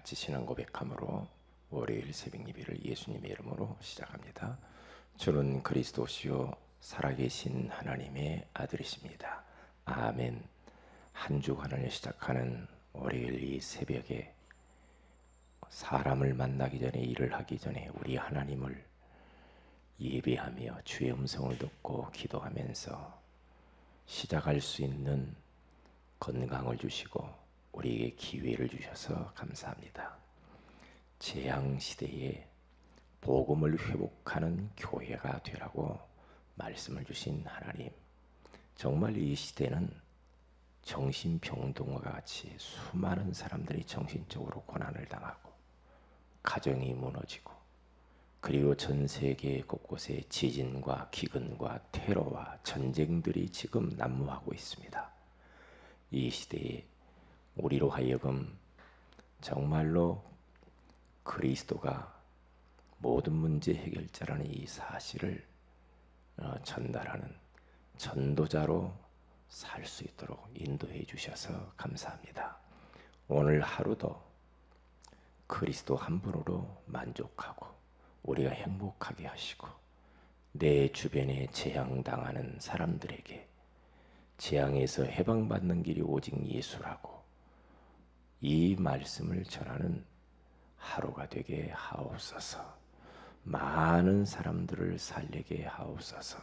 같이 신앙 고백함으로 월요일 새벽 예배를 예수님의 이름으로 시작합니다. 주는 그리스도시요 살아계신 하나님의 아들이십니다. 아멘. 한 주간을 시작하는 월요일 이 새벽에 사람을 만나기 전에 일을 하기 전에 우리 하나님을 예배하며 주의 음성을 듣고 기도하면서 시작할 수 있는 건강을 주시고 우리에게 기회를 주셔서 감사합니다. 재앙 시대에 복음을 회복하는 교회가 되라고 말씀을 주신 하나님. 정말 이 시대는 정신병동과 같이 수많은 사람들이 정신적으로 고난을 당하고 가정이 무너지고 그리고 전 세계 곳곳에 지진과 기근과 테러와 전쟁들이 지금 난무하고 있습니다. 이 시대에 우리로 하여금 정말로 그리스도가 모든 문제 해결자라는 이 사실을 어, 전달하는 전도자로 살 수 있도록 인도해 주셔서 감사합니다. 오늘 하루도 그리스도 한 분으로 만족하고 우리가 행복하게 하시고 내 주변에 재앙당하는 사람들에게 재앙에서 해방받는 길이 오직 예수라고 이 말씀을 전하는 하루가 되게 하옵소서. 많은 사람들을 살리게 하옵소서.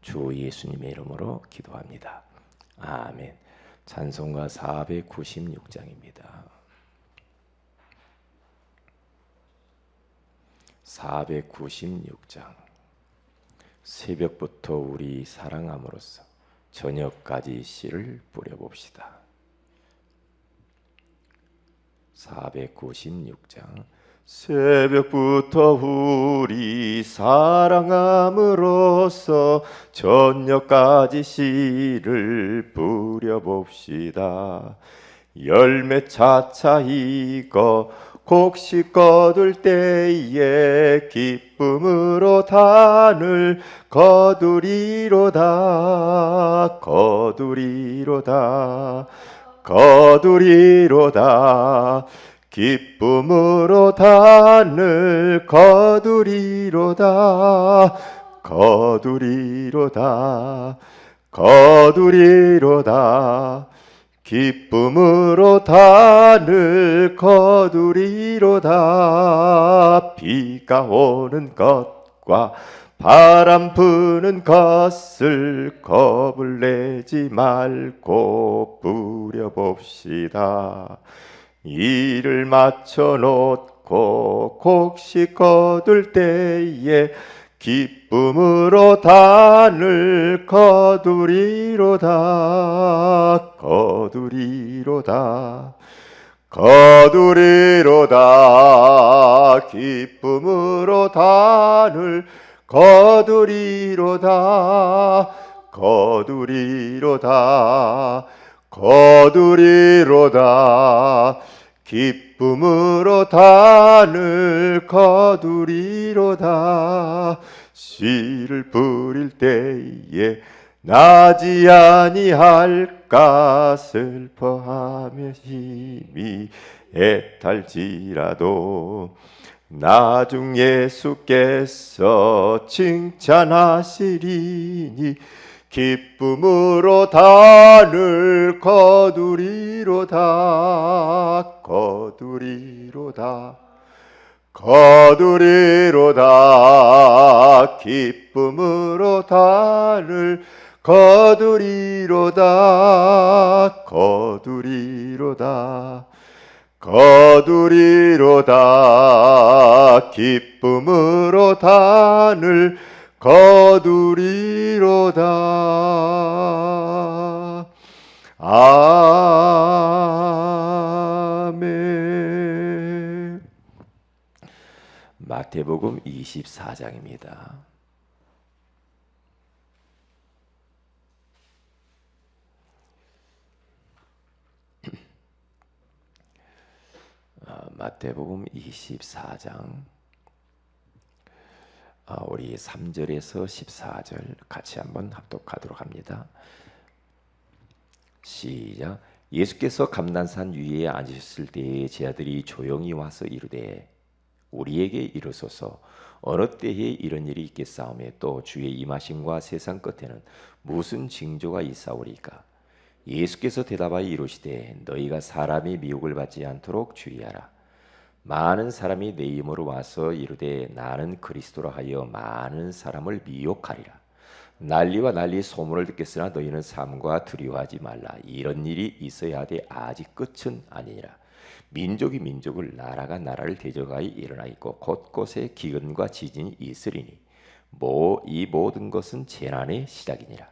주 예수님의 이름으로 기도합니다. 아멘. 찬송가 496장입니다. 496장. 새벽부터 우리 사랑함으로써 저녁까지 씨를 뿌려봅시다. 496장 새벽부터 우리 사랑함으로써 저녁까지 씨를 뿌려봅시다. 열매 차차 익어 곡식 거둘 때에 기쁨으로 단을 거두리로다 거두리로다 거두리로다. 기쁨으로 단을 거두리로다. 거두리로다. 거두리로다. 기쁨으로 단을 거두리로다. 비가 오는 것과 바람 부는 것을 겁을 내지 말고 부려봅시다. 이를 맞춰 놓고 곡식 거둘 때에 기쁨으로 단을 거두리로다 거두리로다 거두리로다 기쁨으로 단을 거두리로다 거두리로다 거두리로다. 기쁨으로 단을 거두리로다. 씨를 뿌릴 때에 나지 아니할까 슬퍼하며 힘이 애탈지라도 나중 예수께서 칭찬하시리니 기쁨으로 단을 거두리로다 거두리로다 거두리로다. 기쁨으로 단을 거두리로다 거두리로다 거두리로다 기쁨으로 단을 거두리로다 아멘 마태복음 24장입니다. 마태복음 24장 아, 우리 3절에서 14절 같이 한번 합독하도록 합니다. 시작. 예수께서 감난산 위에 앉으셨을 때에 제 아들이 조용히 와서 이르되 우리에게 이르소서 어느 때에 이런 일이 있겠사오며 또 주의 임하심과 세상 끝에는 무슨 징조가 있사오리까 예수께서 대답하여 이르시되 너희가 사람이 미혹을 받지 않도록 주의하라. 많은 사람이 내 이름으로 와서 이르되 나는 그리스도라 하여 많은 사람을 미혹하리라. 난리와 난리 소문을 듣겠으나 너희는 삶과 두려워하지 말라. 이런 일이 있어야 하되 아직 끝은 아니니라. 민족이 민족을 나라가 나라를 대적하여 일어나 있고 곳곳에 기근과 지진이 있으리니 뭐 이 모든 것은 재난의 시작이니라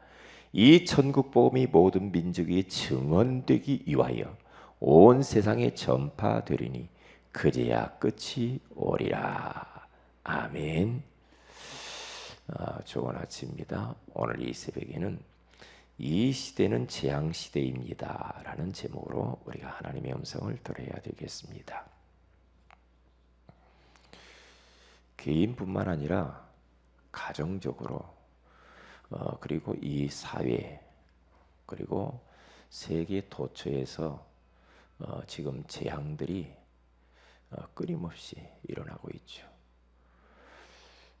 이 천국 복음이 모든 민족이 증언되기 위하여 온 세상에 전파되리니 그제야 끝이 오리라. 아멘. 아, 좋은 아침입니다. 오늘 이 새벽에는 이 시대는 재앙 시대입니다라는 제목으로 우리가 하나님의 음성을 들어야 되겠습니다. 개인뿐만 아니라 가정적으로 어, 그리고 이 사회 그리고 세계 도처에서 어, 지금 재앙들이 어, 끊임없이 일어나고 있죠.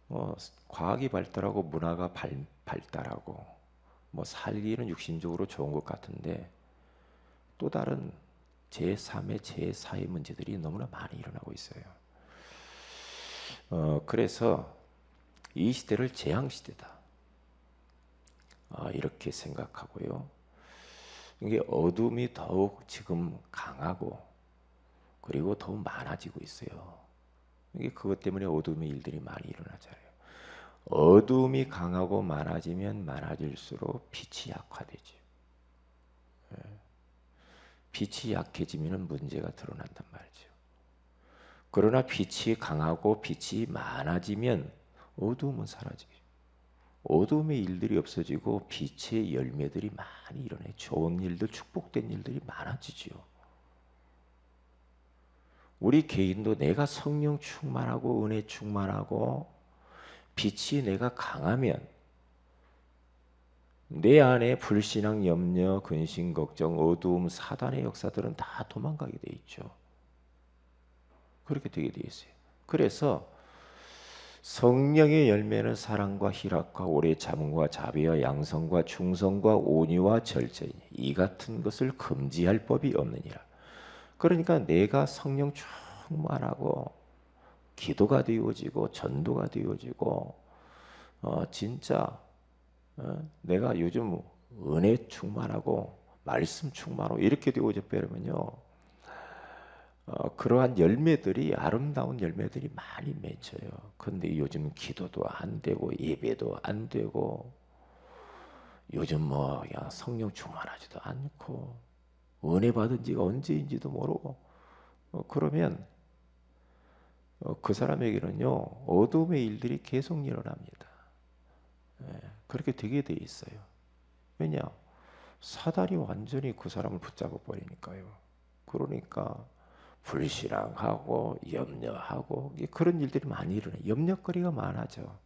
뭐 과학이 발달하고 문화가 발, 발달하고 뭐 살기는 육신적으로 좋은 것 같은데 또 다른 제3의 제4의 문제들이 너무나 많이 일어나고 있어요. 어, 그래서 이 시대를 재앙 시대다. 어, 이렇게 생각하고요. 이게 어둠이 더욱 지금 강하고 그리고 더욱 많아지고 있어요. 이게 그것 때문에 어둠의 일들이 많이 일어나잖아요. 어둠이 강하고 많아지면 많아질수록 빛이 약화되죠. 예. 빛이 약해지면 문제가 드러난단 말이죠. 그러나 빛이 강하고 빛이 많아지면 어두움은 사라지죠. 어둠의 일들이 없어지고 빛의 열매들이 많이 일어나요. 좋은 일들, 축복된 일들이 많아지지요. 우리 개인도 내가 성령 충만하고 은혜 충만하고 빛이 내가 강하면 내 안에 불신앙, 염려, 근심, 걱정, 어두움, 사단의 역사들은 다 도망가게 돼 있죠. 그렇게 되게 돼 있어요. 그래서 성령의 열매는 사랑과 희락과 오래 참음과 자비와 양성과 충성과 온유와 절제이 이 같은 것을 금지할 법이 없느니라. 그러니까 내가 성령 충만하고 기도가 되어지고 전도가 되어지고 어, 진짜 어, 내가 요즘 은혜 충만하고 말씀 충만하고 이렇게 되어져 버리면요 어, 그러한 열매들이 아름다운 열매들이 많이 맺혀요. 근데 요즘 기도도 안 되고 예배도 안 되고 요즘 뭐 그냥 성령 충만하지도 않고 은혜 받은 지가 언제인지도 모르고 어, 그러면 어, 그 사람에게는요 어둠의 일들이 계속 일어납니다. 예, 그렇게 되게 돼 있어요. 왜냐 사단이 완전히 그 사람을 붙잡아 버리니까요. 그러니까 불신앙하고 염려하고 그런 일들이 많이 일어나요. 염려거리가 많아져.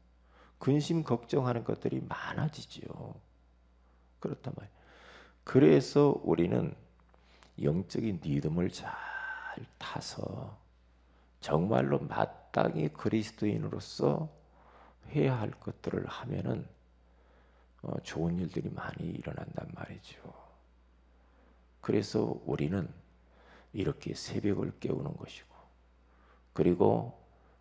근심 걱정하는 것들이 많아지지요. 그렇단 말이에요. 그래서 우리는 영적인 리듬을 잘 타서 정말로 마땅히 그리스도인으로서 해야 할 것들을 하면은 어, 좋은 일들이 많이 일어난단 말이죠. 그래서 우리는 이렇게 새벽을 깨우는 것이고, 그리고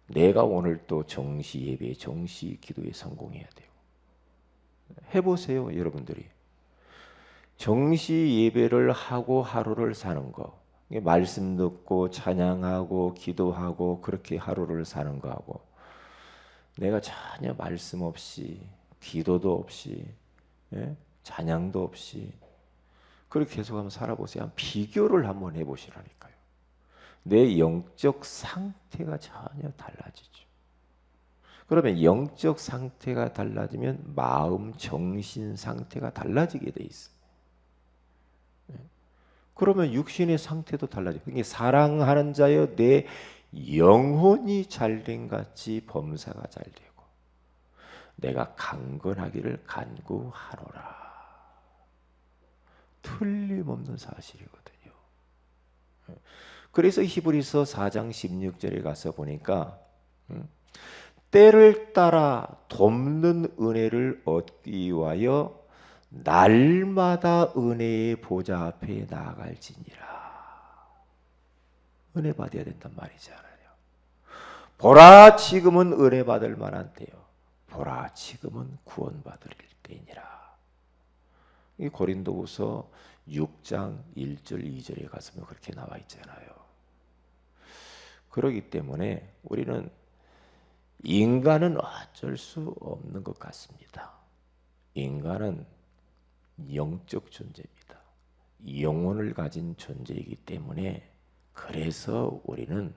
내가 오늘 또 정시 예배, 정시 기도에 성공해야 돼요. 해보세요, 여러분들이. 정시 예배를 하고 하루를 사는 거, 말씀 듣고 찬양하고 기도하고 그렇게 하루를 사는 거하고 내가 전혀 말씀 없이 기도도 없이 예? 찬양도 없이 그렇게 계속하면 살아보세요. 비교를 한번 해보시라니까요. 내 영적 상태가 전혀 달라지죠. 그러면 영적 상태가 달라지면 마음, 정신 상태가 달라지게 돼 있어. 예. 그러면 육신의 상태도 달라져. 그게 사랑하는 자여 내 영혼이 잘된 같이 범사가 잘 되고 내가 강건하기를 간구하노라. 틀림없는 사실이거든요. 예. 그래서 히브리서 4장 16절에 가서 보니까 음, 때를 따라 돕는 은혜를 얻기 위하여 날마다 은혜의 보좌 앞에 나아갈지니라. 은혜 받아야 된단 말이잖아요. 보라 지금은 은혜 받을 만한 때요. 보라 지금은 구원받을 때이니라. 이 고린도후서 6장 1절 2절에 가서면 그렇게 나와 있잖아요. 그러기 때문에 우리는 인간은 어쩔 수 없는 것 같습니다. 인간은 영적 존재입니다. 영혼을 가진 존재이기 때문에 그래서 우리는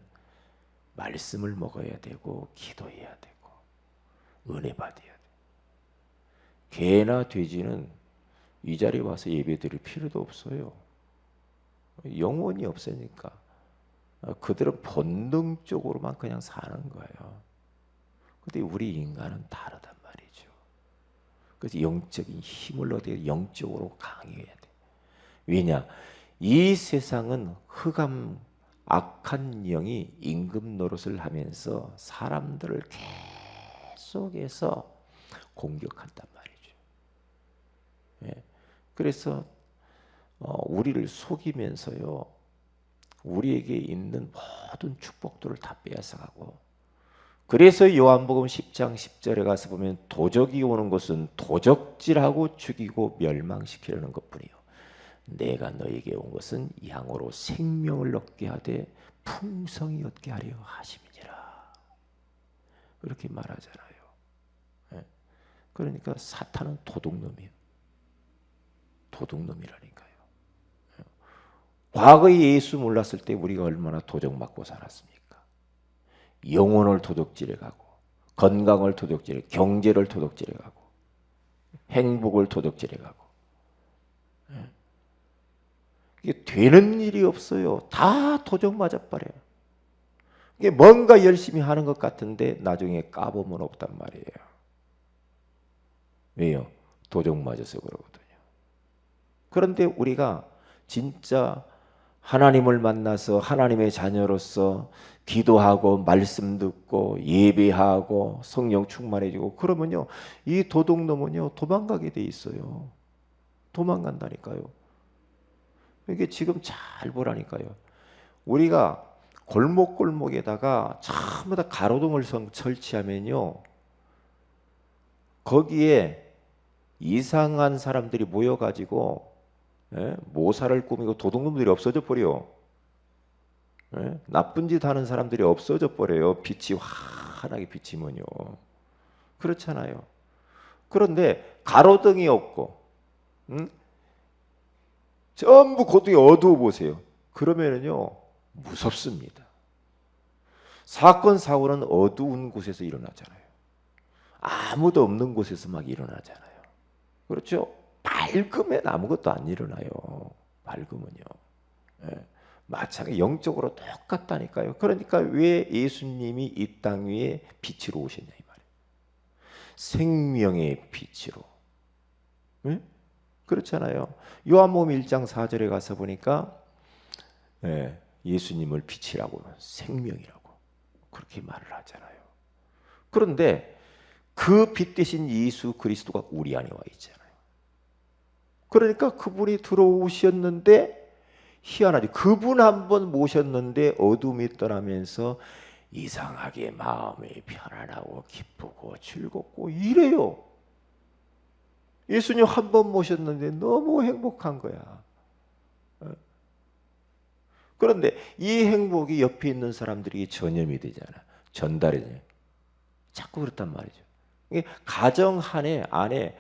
말씀을 먹어야 되고 기도해야 되고 은혜 받아야 돼. 개나 돼지는 이 자리에 와서 예배 드릴 필요도 없어요. 영혼이 없으니까 그들은 본능적으로만 그냥 사는 거예요. 근데 우리 인간은 다르단 말이죠. 그래서 영적인 힘을 얻어야 영적으로 강해야 돼. 왜냐? 이 세상은 흑암 악한 영이 임금 노릇을 하면서 사람들을 계속해서 공격한단 말이죠. 예. 그래서 어, 우리를 속이면서요, 우리에게 있는 모든 축복들을 다 빼앗아가고, 그래서 요한복음 10장 10절에 가서 보면 도적이 오는 것은 도적질하고 죽이고 멸망시키려는 것뿐이요. 내가 너에게 온 것은 양으로 생명을 얻게 하되 풍성히 얻게 하려 하심이니라. 그렇게 말하잖아요. 예. 그러니까 사탄은 도둑놈이에요. 도둑놈이라니까요. 예. 과거에 예수 몰랐을 때 우리가 얼마나 도적 맞고 살았습니까? 영혼을 도둑질해 가고 건강을 도둑질해 경제를 도둑질해 가고 행복을 도둑질해 가고 예. 이게 되는 일이 없어요. 다 도적 맞아버려요. 이게 뭔가 열심히 하는 것 같은데 나중에 까보면 없단 말이에요. 왜요? 도적 맞아서 그러거든요. 그런데 우리가 진짜 하나님을 만나서 하나님의 자녀로서 기도하고 말씀 듣고 예배하고 성령 충만해지고 그러면요 이 도둑놈은요 도망가게 돼 있어요 도망간다니까요 이게 지금 잘 보라니까요 우리가 골목골목에다가 전부 다 가로등을 설치하면요 거기에 이상한 사람들이 모여가지고 예? 모사를 꾸미고 도둑놈들이 없어져 버려. 예? 나쁜 짓 하는 사람들이 없어져 버려요. 빛이 환하게 비치면요. 그렇잖아요. 그런데 가로등이 없고, 응? 전부 고등이 어두워 보세요. 그러면은요 무섭습니다. 사건 사고는 어두운 곳에서 일어나잖아요. 아무도 없는 곳에서 막 일어나잖아요. 그렇죠? 밝으면 아무것도 안 일어나요. 밝으면요. 예. 마찬가지 영적으로 똑같다니까요. 그러니까 왜 예수님이 이 땅 위에 빛으로 오셨냐 이 말이에요. 생명의 빛으로. 예? 그렇잖아요. 요한복음 1장 4절에 가서 보니까 예, 예수님을 빛이라고 생명이라고 그렇게 말을 하잖아요. 그런데 그 빛 대신 예수 그리스도가 우리 안에 와 있잖아요. 그러니까 그분이 들어오셨는데 희한하지. 그분 한 번 모셨는데 어둠이 떠나면서 이상하게 마음이 편안하고 기쁘고 즐겁고 이래요. 예수님 한 번 모셨는데 너무 행복한 거야. 어? 그런데 이 행복이 옆에 있는 사람들이 전염이 되잖아. 전달이 돼. 자꾸 그렇단 말이죠. 가정 안에 안에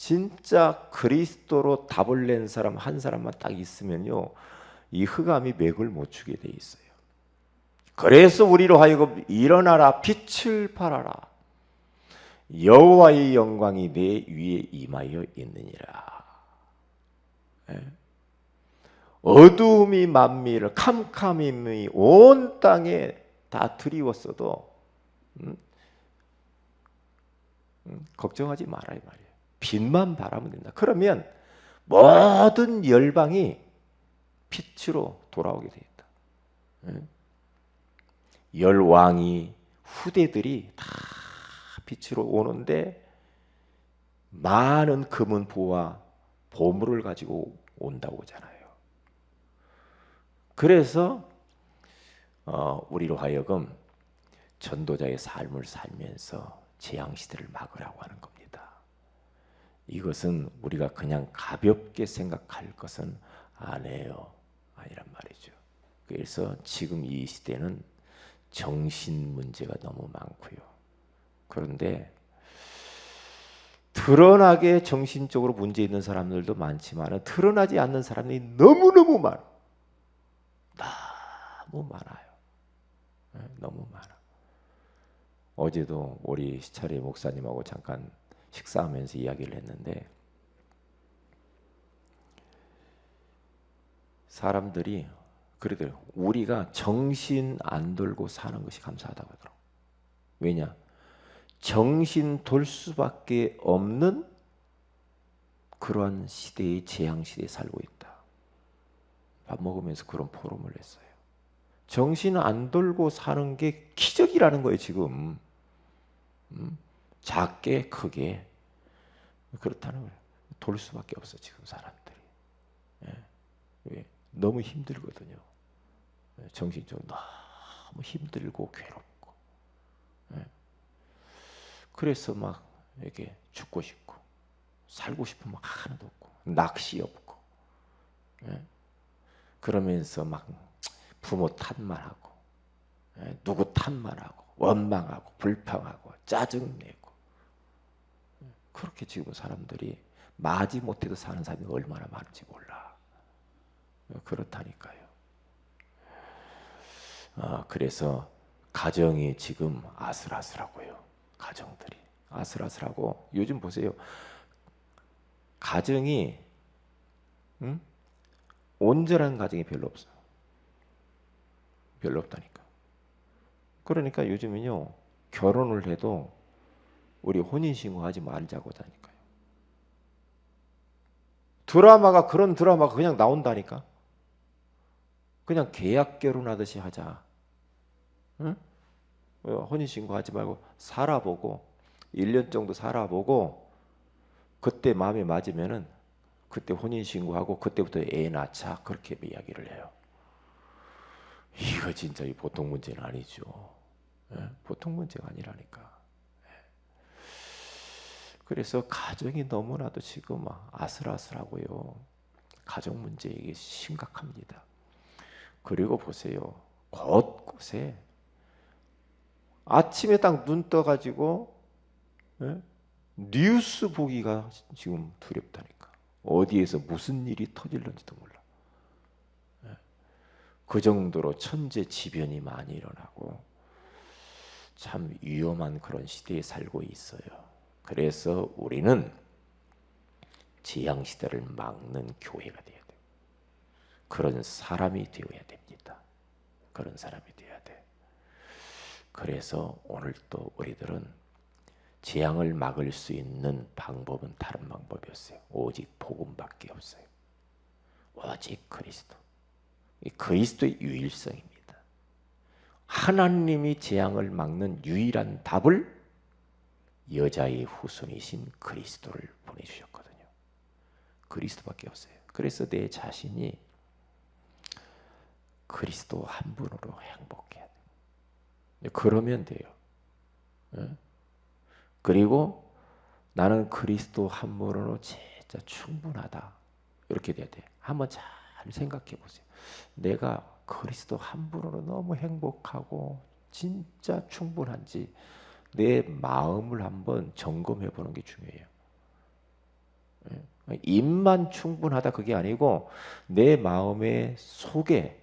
진짜 그리스도로 답을 낸 사람 한 사람만 딱 있으면요. 이 흑암이 맥을 못 추게 돼 있어요. 그래서 우리로 하여금 일어나라 빛을 발하라 여호와의 영광이 내 위에 임하여 있느니라. 예. 어두움이 만미를 캄캄함이 온 땅에 다 드리웠어도 음? 음, 걱정하지 말아야 말이에요. 빛만 바라면 된다. 그러면 모든 열방이 빛으로 돌아오게 돼 있다. 예. 열왕이 후대들이 다 빛으로 오는데 많은 금은 부와 보물을 가지고 온다고 하잖아요. 그래서 어, 우리로 하여금 전도자의 삶을 살면서 재앙 시대를 막으라고 하는 겁니다. 이것은 우리가 그냥 가볍게 생각할 것은 아니에요. 아니란 말이죠. 그래서 지금 이 시대는 정신 문제가 너무 많고요. 그런데 드러나게 정신적으로 문제 있는 사람들도 많지만 드러나지 않는 사람이 너무너무 많아. 너무 많아요. 네, 너무 많아. 어제도 우리 시차리 목사님하고 잠깐 식사하면서 이야기를 했는데 사람들이 그래도 우리가 정신 안 돌고 사는 것이 감사하다고 하더라고. 왜냐? 정신 돌 수밖에 없는 그러한 시대의 재앙 시대에 살고 있다. 밥 먹으면서 그런 포럼을 했어요. 정신 안 돌고 사는 게 기적이라는 거예요, 지금. 음? 작게 크게 그렇다는 거예요. 돌 수밖에 없어 지금 사람들이. 예. 너무 힘들거든요. 예, 정신적으로 너무 힘들고 괴롭고. 예. 그래서 막 이렇게 죽고 싶고 살고 싶은 막 하나도 없고 낚시 없고. 예. 그러면서 막 부모 탓만 하고 누구 탓만 하고 원망하고 불평하고 짜증내고 그렇게 지금 사람들이 마지 못해도 사는 사람이 얼마나 많은지 몰라. 그렇다니까요. 아, 그래서 가정이 지금 아슬아슬하고요. 가정들이 아슬아슬하고 요즘 보세요. 가정이 응? 온전한 가정이 별로 없어. 별로 없다니까. 그러니까 요즘은요 결혼을 해도 우리 혼인 신고하지 말자고 하니까요. 드라마가 그런 드라마가 그냥 나온다니까. 그냥 계약 결혼하듯이 하자. 응? 어, 혼인 신고하지 말고 살아보고 1년 정도 살아보고 그때 마음에 맞으면은 그때 혼인 신고하고 그때부터 애 낳자 그렇게 이야기를 해요. 이거 진짜 보통 문제는 아니죠. 예? 보통 문제가 아니라니까. 예. 그래서 가정이 너무나도 지금 아슬아슬하고요. 가정 문제 이게 심각합니다. 그리고 보세요. 곳곳에 아침에 딱 눈 떠가지고 예? 뉴스 보기가 지금 두렵다니까. 어디에서 무슨 일이 터질는지도 몰라. 그 정도로 천재지변이 많이 일어나고 참 위험한 그런 시대에 살고 있어요. 그래서 우리는 재앙 시대를 막는 교회가 되어야 돼. 그런 사람이 되어야 됩니다. 그런 사람이 되어야 돼. 그래서 오늘 또 우리들은 재앙을 막을 수 있는 방법은 다른 방법이 없어요. 오직 복음밖에 없어요. 오직 그리스도. 그리스도의 유일성입니다. 하나님이 재앙을 막는 유일한 답을 여자의 후손이신 그리스도를 보내주셨거든요. 그리스도밖에 없어요. 그래서 내 자신이 그리스도 한 분으로 행복해야 돼요. 그러면 돼요. 예? 그리고 나는 그리스도 한 분으로 진짜 충분하다. 이렇게 돼야 돼. 한번 잘 생각해 보세요. 내가 그리스도 한 분으로 너무 행복하고 진짜 충분한지 내 마음을 한번 점검해 보는 게 중요해요. 예? 입만 충분하다 그게 아니고 내 마음의 속에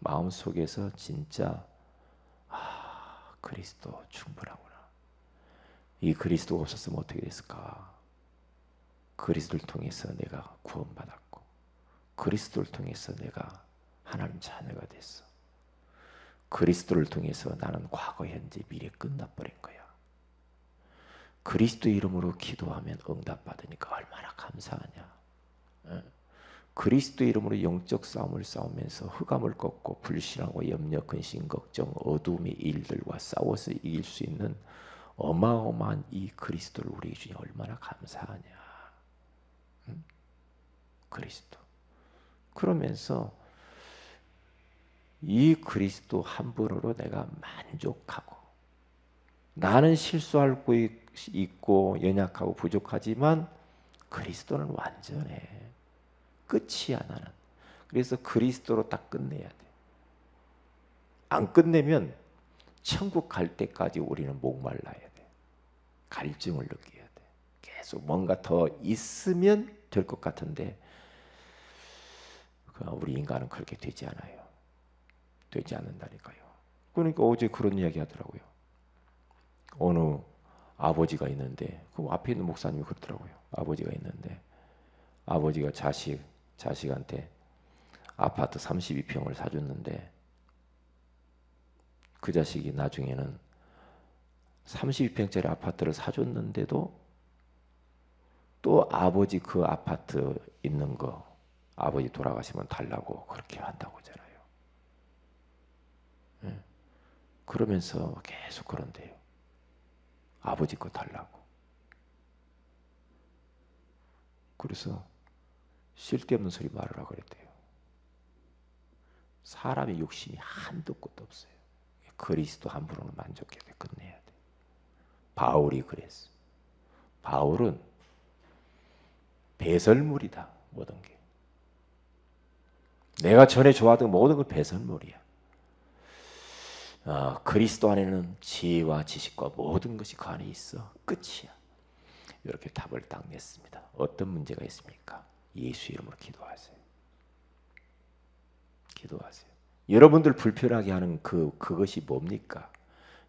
마음 속에서 진짜 그리스도 충분하구나. 이 그리스도가 없었으면 어떻게 됐을까? 그리스도를 통해서 내가 구원받았고 그리스도를 통해서 내가 하나님 자녀가 됐어. 그리스도를 통해서 나는 과거, 현재, 미래 끝나버린 거야. 그리스도 이름으로 기도하면 응답받으니까 얼마나 감사하냐. 예. 그리스도 이름으로 영적 싸움을 싸우면서 흑암을 꺾고 불신하고 염려, 근심, 걱정, 어둠의 일들과 싸워서 이길 수 있는 어마어마한 이 그리스도를 우리 주님 얼마나 감사하냐. 응? 그리스도. 그러면서 이 그리스도 한 분으로 내가 만족하고 나는 실수하고 있고 연약하고 부족하지만 그리스도는 완전해. 끝이야 나는. 그래서 그리스도로 딱 끝내야 돼. 안 끝내면 천국 갈 때까지 우리는 목말라야 돼. 갈증을 느껴야 돼. 계속 뭔가 더 있으면 될 것 같은데 그 우리 인간은 그렇게 되지 않아요. 되지 않는다니까요. 그러니까 어제 그런 이야기 하더라고요. 어느 아버지가 있는데 그 앞에 있는 목사님이 그러더라고요. 아버지가 있는데 아버지가 자식 자식한테 아파트 32평을 사줬는데 그 자식이 나중에는 32평짜리 아파트를 사줬는데도 또 아버지 그 아파트 있는 거 아버지 돌아가시면 달라고 그렇게 한다고 하잖아요. 네. 그러면서 계속 그런데요. 아버지 거 달라고. 그래서 쓸데없는 소리 말으라 그랬대요. 사람의 욕심이 한도 끝도 없어요. 그리스도 한 분으로 만족해야 돼. 끝내야 돼. 바울이 그랬어. 바울은 배설물이다. 모든 게. 내가 전에 좋아하던 모든 건 배설물이야. 어, 그리스도 안에는 지혜와 지식과 모든 것이 그 안에 있어. 끝이야. 이렇게 답을 딱 냈습니다. 어떤 문제가 있습니까? 예수 이름으로 기도하세요. 기도하세요. 여러분들 불편하게 하는 그 그것이 뭡니까?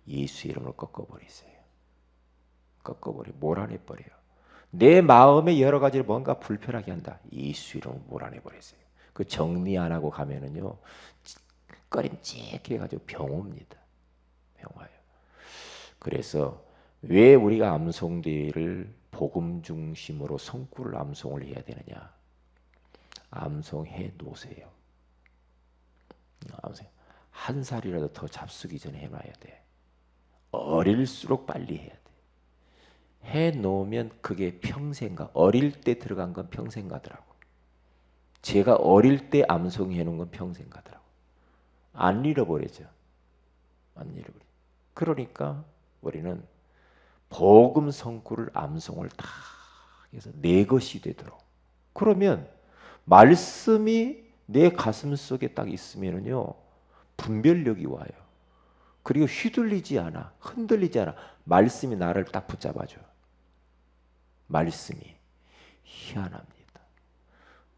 예수 이름으로 꺾어버리세요. 꺾어버려, 몰아내버려요. 내 마음에 여러 가지를 뭔가 불편하게 한다. 예수 이름으로 몰아내버리세요. 그 정리 안 하고 가면은요, 꺼림칙해 가지고 병옵니다. 병와요. 그래서 왜 우리가 암송대회를 복음 중심으로 성구를 암송을 해야 되느냐? 암송해 놓으세요. 한 살이라도 더 잡수기 전에 해놔야 돼. 어릴수록 빨리 해야 돼. 해 놓으면 그게 평생 가. 어릴 때 들어간 건 평생 가더라고. 제가 어릴 때 암송해 놓은 건 평생 가더라고. 안 잃어버리죠. 안 잃어버려. 그러니까 우리는 복음 성구를 암송을 다 해서 내 것이 되도록. 그러면 말씀이 내 가슴 속에 딱 있으면은요 분별력이 와요. 그리고 휘둘리지 않아, 흔들리지 않아. 말씀이 나를 딱 붙잡아줘. 말씀이 희한합니다.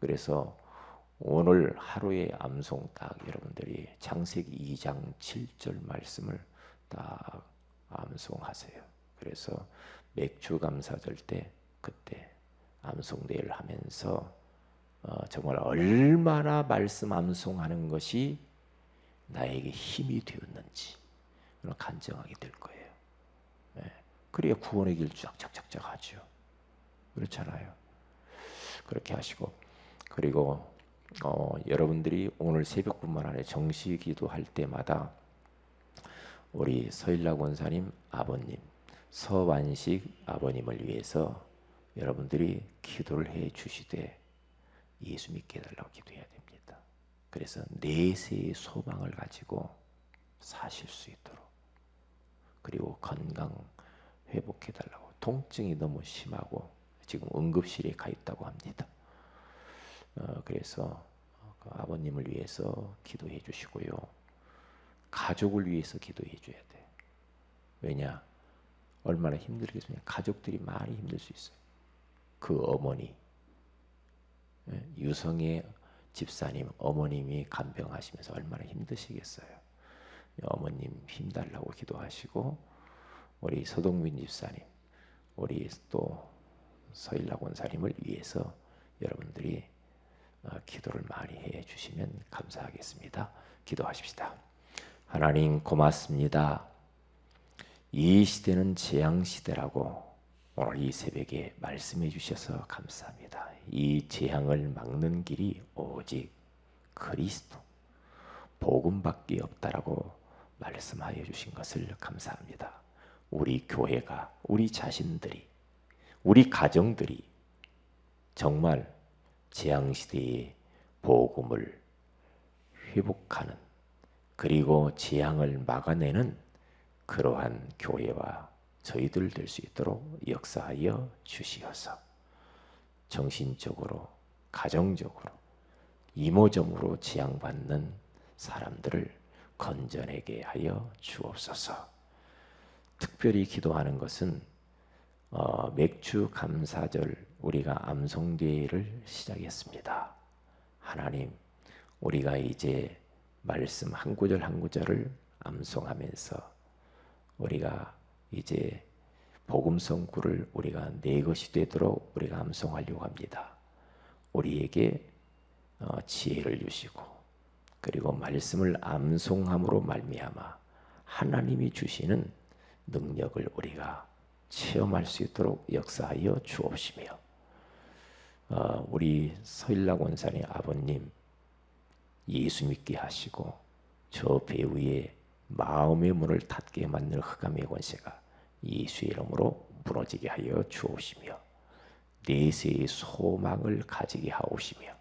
그래서 오늘 하루의 암송 딱 여러분들이 장세기 2장 7절 말씀을 딱 암송하세요. 그래서 맥주 감사절 때 그때 암송 대회를 하면서 어, 정말 얼마나 말씀 암송하는 것이 나에게 힘이 되었는지 간증하게 될 거예요. 네. 그래야 구원의 길 쫙쫙쫙쫙 하죠. 그렇잖아요. 그렇게 하시고 그리고 어, 여러분들이 오늘 새벽뿐만 아니라 정시 기도할 때마다 우리 서일락 원사님 아버님 서완식 아버님을 위해서 여러분들이 기도를 해 주시되 예수 믿게 해달라고 기도해야 됩니다. 그래서 내세의 소망을 가지고 사실 수 있도록 그리고 건강 회복해 달라고 통증이 너무 심하고 지금 응급실에 가 있다고 합니다. 어, 그래서 그 아버님을 위해서 기도해 주시고요. 가족을 위해서 기도해 줘야 돼. 왜냐? 얼마나 힘들겠습니까? 가족들이 많이 힘들 수 있어요. 그 어머니, 예, 유성의 집사님, 어머님이 간병하시면서 얼마나 힘드시겠어요. 어머님 힘달라고 기도하시고 우리 서동민 집사님, 우리 또 서일락 원사님을 위해서 여러분들이 어, 기도를 많이 해 주시면 감사하겠습니다. 기도하십시다. 하나님 고맙습니다. 이 시대는 재앙 시대라고 오늘 이 새벽에 말씀해 주셔서 감사합니다. 이 재앙을 막는 길이 오직 그리스도 복음밖에 없다라고 말씀하여 주신 것을 감사합니다. 우리 교회가 우리 자신들이 우리 가정들이 정말 재앙 시대의 복음을 회복하는 그리고 재앙을 막아내는 그러한 교회와 저희들 될 수 있도록 역사하여 주시어서 정신적으로 가정적으로 이모점으로 지향받는 사람들을 건져내게 하여 주옵소서. 특별히 기도하는 것은 어, 맥주 감사절 우리가 암송대회를 시작했습니다. 하나님, 우리가 이제 말씀 한 구절 한 구절을 암송하면서 우리가 이제 복음 성구를 우리가 내 것이 되도록 우리가 암송하려고 합니다. 우리에게 어, 지혜를 주시고 그리고 말씀을 암송함으로 말미암아 하나님이 주시는 능력을 우리가 체험할 수 있도록 역사하여 주옵시며 어, 우리 서일락 원사님 아버님 예수 믿게 하시고 저 배우의 마음의 문을 닫게 만들 흑암의 권세가 예수의 이름으로 무너지게 하여 주옵시며 내세의 소망을 가지게 하옵시며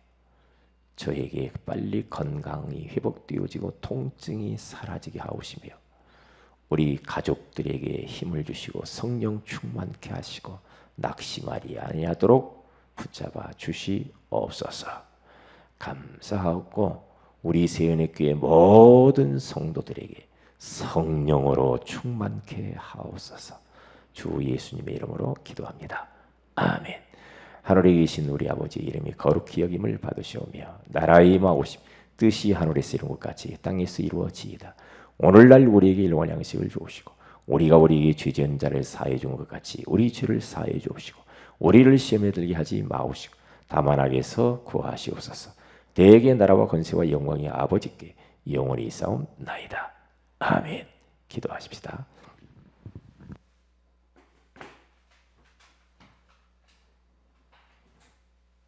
저에게 빨리 건강이 회복되어지고 통증이 사라지게 하옵시며 우리 가족들에게 힘을 주시고 성령 충만케 하시고 낙심하리 아니하도록 붙잡아 주시옵소서. 감사하고 우리 세연의 교회 모든 성도들에게 성령으로 충만케 하옵소서. 주 예수님의 이름으로 기도합니다. 아멘. 하늘에 계신 우리 아버지 이름이 거룩히 여김을 받으시오며 나라의 임하오심 뜻이 하늘에서 이룬 것 같이 땅에서 이루어지이다. 오늘날 우리에게 일용할 양식을 주옵시고 우리가 우리에게 죄지은 자를 사해 준것 같이 우리 죄를 사해 주옵시고 우리를 시험에 들게 하지 마옵시고 다만 악에서 구하시옵소서. 대개 나라와 건세와 영광이 아버지께 영원히 싸움나이다. 아멘. 기도하십시다.